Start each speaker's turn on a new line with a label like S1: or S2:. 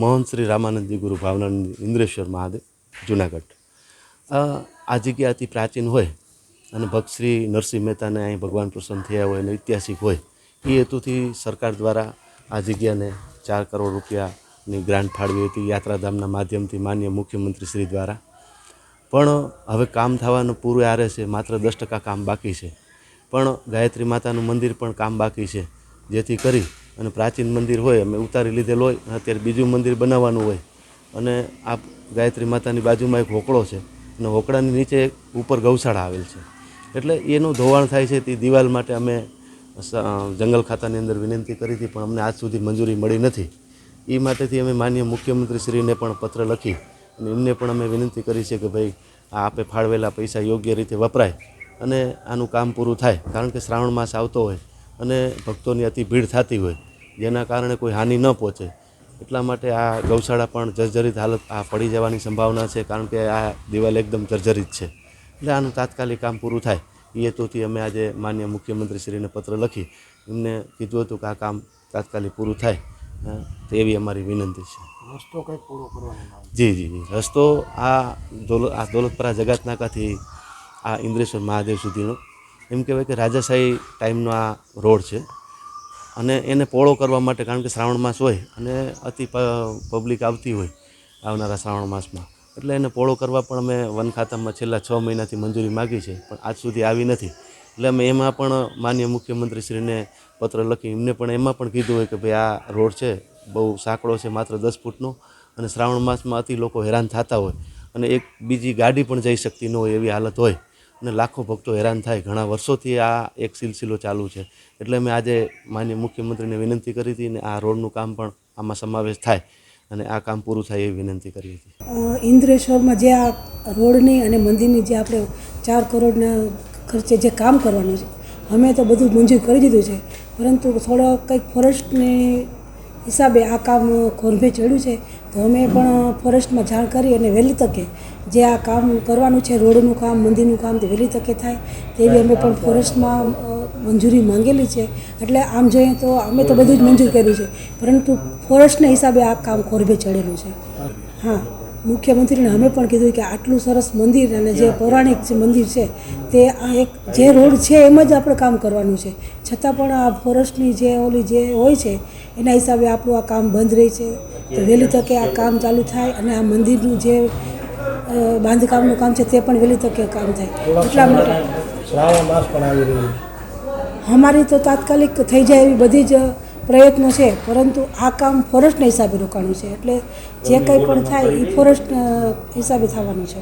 S1: મોહન શ્રી રામાનંદજી ગુરુ ભાવનાનંદ ઇન્દ્રેશ્વર મહાદેવ, જુનાગઢ. આ જગ્યા અતિ પ્રાચીન હોય અને ભક્ત શ્રી નરસિંહ મહેતાને અહીં ભગવાન પ્રસન્ન થયા હોય અને ઐતિહાસિક હોય, એ હેતુથી સરકાર દ્વારા આ જગ્યાને ચાર કરોડ રૂપિયાની ગ્રાન્ટ ફાળવી હતી. યાત્રાધામના માધ્યમથી માન્ય મુખ્યમંત્રી શ્રી દ્વારા. પણ હવે કામ થવાનું પૂરું આરે છે, માત્ર દસ ટકા કામ બાકી છે. પણ ગાયત્રી માતાનું મંદિર પણ કામ બાકી છે, જેથી કરી અને પ્રાચીન મંદિર હોય, અમે ઉતારી લીધેલ હોય, અત્યારે બીજું મંદિર બનાવવાનું હોય. અને આ ગાયત્રી માતાની બાજુમાં એક હોકળો છે, અને હોકળાની નીચે ઉપર ગૌશાળા આવેલ છે. એટલે એનું ધોવાણ થાય છે, તે દિવાલ માટે અમે જંગલ ખાતાની અંદર વિનંતી કરી હતી, પણ અમને આજ સુધી મંજૂરી મળી નથી. એ માટેથી અમે માન્ય મુખ્યમંત્રીશ્રીને પણ પત્ર લખી, અને એમને પણ અમે વિનંતી કરી છે કે ભાઈ, આ આપે ફાળવેલા પૈસા યોગ્ય રીતે વપરાય, અને આનું કામ પૂરું થાય, કારણ કે શ્રાવણ માસ આવતો હોય, અને ભક્તોની અતિ ભીડ થતી હોય. જેના કારણે કોઈ હાનિ ન પહોંચે. એટલા માટે આ ગૌશાળા પણ જર્જરિત હાલત આ પડી જવાની સંભાવના છે કારણ કે આ દિવાલ એકદમ જર્જરિત છે. એટલે આનું તાત્કાલિક કામ પૂરું થાય. એ હેતુથી અમે આજે માન્ય મુખ્યમંત્રીશ્રીને પત્ર લખી એમને કીધું હતું કે આ કામ તાત્કાલિક પૂરું થાય. તેવી અમારી વિનંતી છે.
S2: રસ્તો કંઈક પૂરો કરવાનો
S1: જી જી જી. રસ્તો આ દોલત આ દોલતપરા જગતનાકાથી આ ઇન્દ્રેશ્વર મહાદેવ સુધીનો. એમ કહેવાય કે રાજાશાહી ટાઈમનો આ રોડ છે. અને એને પહોળો કરવા માટે, કારણ કે શ્રાવણ માસ હોય અને અતિ પબ્લિક આવતી હોય આવનારા શ્રાવણ માસમાં. એટલે એને પહોળો કરવા પણ અમે વન ખાતામાં છેલ્લા છ મહિનાથી મંજૂરી માગી છે, પણ આજ સુધી આવી નથી. એટલે અમે એમાં પણ માન્ય મુખ્યમંત્રીશ્રીને પત્ર લખી એમને પણ એમાં પણ કીધું હોય કે ભાઈ આ રોડ છે, બહુ સાંકડો છે, માત્ર દસ ફૂટનો, અને શ્રાવણ માસમાં અતિ લોકો હેરાન થતા હોય અને એક બીજી ગાડી પણ જઈ શકતી ન હોય એવી હાલત હોય. અને લાખો ભક્તો હેરાન થાય. ઘણા વર્ષોથી આ એક સિલસિલો ચાલુ છે. એટલે મેં આજે માન્ય મુખ્યમંત્રીને વિનંતી કરી હતી અને આ રોડનું કામ પણ આમાં સમાવેશ થાય અને આ કામ પૂરું થાય એવી વિનંતી કરી હતી.
S3: ઇન્દ્રેશ્વરમાં જે આ રોડની અને મંદિરની જે આપણે ચાર કરોડના ખર્ચે જે કામ કરવાનું છે, અમે તો બધું મંજૂર કરી દીધું છે. પરંતુ થોડો કંઈક ફોરેસ્ટની હિસાબે આ કામ ખોરભે ચડ્યું છે. તો અમે પણ ફોરેસ્ટમાં જાણ કરી અને વહેલી તકે જે આ કામ કરવાનું છે રોડનું કામ મંદિરનું કામ તે વહેલી તકે થાય. તેવી અમે પણ ફોરેસ્ટમાં મંજૂરી માંગેલી છે. એટલે આમ જોઈએ તો અમે તો બધું જ મંજૂર કર્યું છે. પરંતુ ફોરેસ્ટના હિસાબે આ કામ ખોરભે ચડેલું છે. હા. મુખ્યમંત્રીને અમે પણ કીધું કે આટલું સરસ મંદિર અને જે પૌરાણિક જે મંદિર છે તે આ એક જે રોડ છે એમ જ આપણે કામ કરવાનું છે. છતાં પણ આ ફોરેસ્ટની જે ઓલી જે હોય છે એના હિસાબે આપણું આ કામ બંધ રહે છે. તો વહેલી તકે આ કામ ચાલુ થાય અને આ મંદિરનું જે બાંધકામનું કામ છે તે પણ વહેલી તકે કામ થાય. એટલા માટે
S2: શ્રાવણ માસ પણ આવી રહ્યું
S3: અમારી તો તાત્કાલિક થઈ જાય એવી બધી જ પ્રયત્નો છે, પરંતુ આ કામ ફોરેસ્ટના હિસાબે રોકાણું છે. એટલે જે કંઈ પણ થાય એ ફોરેસ્ટ હિસાબે થવાનું છે.